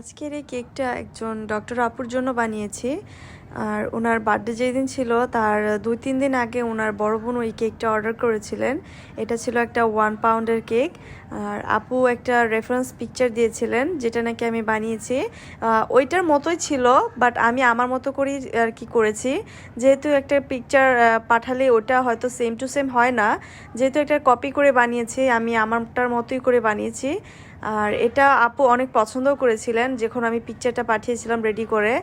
আজকের এই কেকটা একজন ডক্টর আপুর জন্য বানিয়েছি। আর ওনার বার্থডে যেদিন ছিল, তার দুই, তিন দিন আগে ওনার বড় বোন ওই কেকটা অর্ডার করেছিলেন। এটা ছিল একটা ওয়ান পাউন্ডের কেক আর আপু একটা রেফারেন্স পিকচার দিয়েছিলেন, যেটা নাকি আমি বানিয়েছি। ওইটার মতোই ছিল বাট আমি আমার মতো করেই আর কি করেছি। যেহেতু একটা পিকচার পাঠালে ওটা হয়তো সেম টু সেম হয় না। যেহেতু একটা কপি করে বানিয়েছি, আমি আমারটার মতোই করে বানিয়েছি। আর এটা আপু অনেক পছন্দও করেছিলেন যখন আমি পিকচারটা পাঠিয়েছিলাম রেডি করে।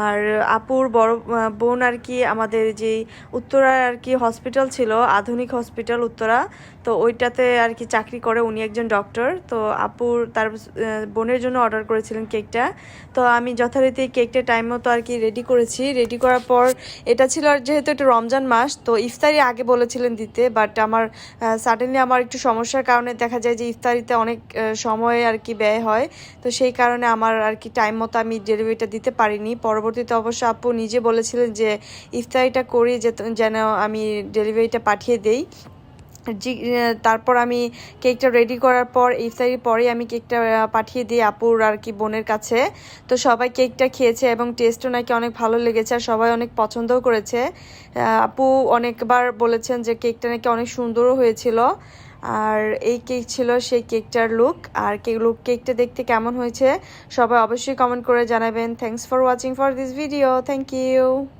আর আপুর বড় বোন আর কি আমাদের যেই উত্তরার আর কি হসপিটাল ছিল আধুনিক হসপিটাল উত্তরা তো ওইটাতে আর কি চাকরি করে উনি একজন ডক্টর তো আপুর তার বোনের জন্য অর্ডার করেছিলেন কেকটা তো আমি যথারীতি কেকটা টাইম মতো আর কি রেডি করেছি। রেডি করার পর এটা ছিল আর যেহেতু এটা রমজান মাস তো ইফতারি আগে বলেছিলেন দিতে বাট আমার সাডেনলি আমার একটু সমস্যার কারণে দেখা যায় যে ইফতারিতে অনেক আহ, সময় আর কি ব্যয় হয়। তো সেই কারণে আমার আর কি টাইম মতো আমি ডেলিভারিটা দিতে পারিনি। পরবর্তীতে অবশ্য আপু নিজে বলেছিলেন যে, ইফতারিটা করি যে, যেন আমি ডেলিভারিটা পাঠিয়ে দেই। তারপর আমি কেকটা রেডি করার পর, ইফতারির পরেই আমি কেকটা পাঠিয়ে দিই আপুর আর কি বোনের কাছে। তো সবাই কেকটা খেয়েছে এবং টেস্টও নাকি অনেক ভালো লেগেছে আর সবাই অনেক পছন্দও করেছে। আপু অনেকবার বলেছেন যে কেকটা নাকি অনেক সুন্দরও হয়েছিল। আর এই কেক ছিল সেই কেকটার লুক আর কেক লুক কেকটা দেখতে কেমন হয়েছে সবাই অবশ্যই কমেন্ট করে জানাবেন। Thanks for watching for this video thank you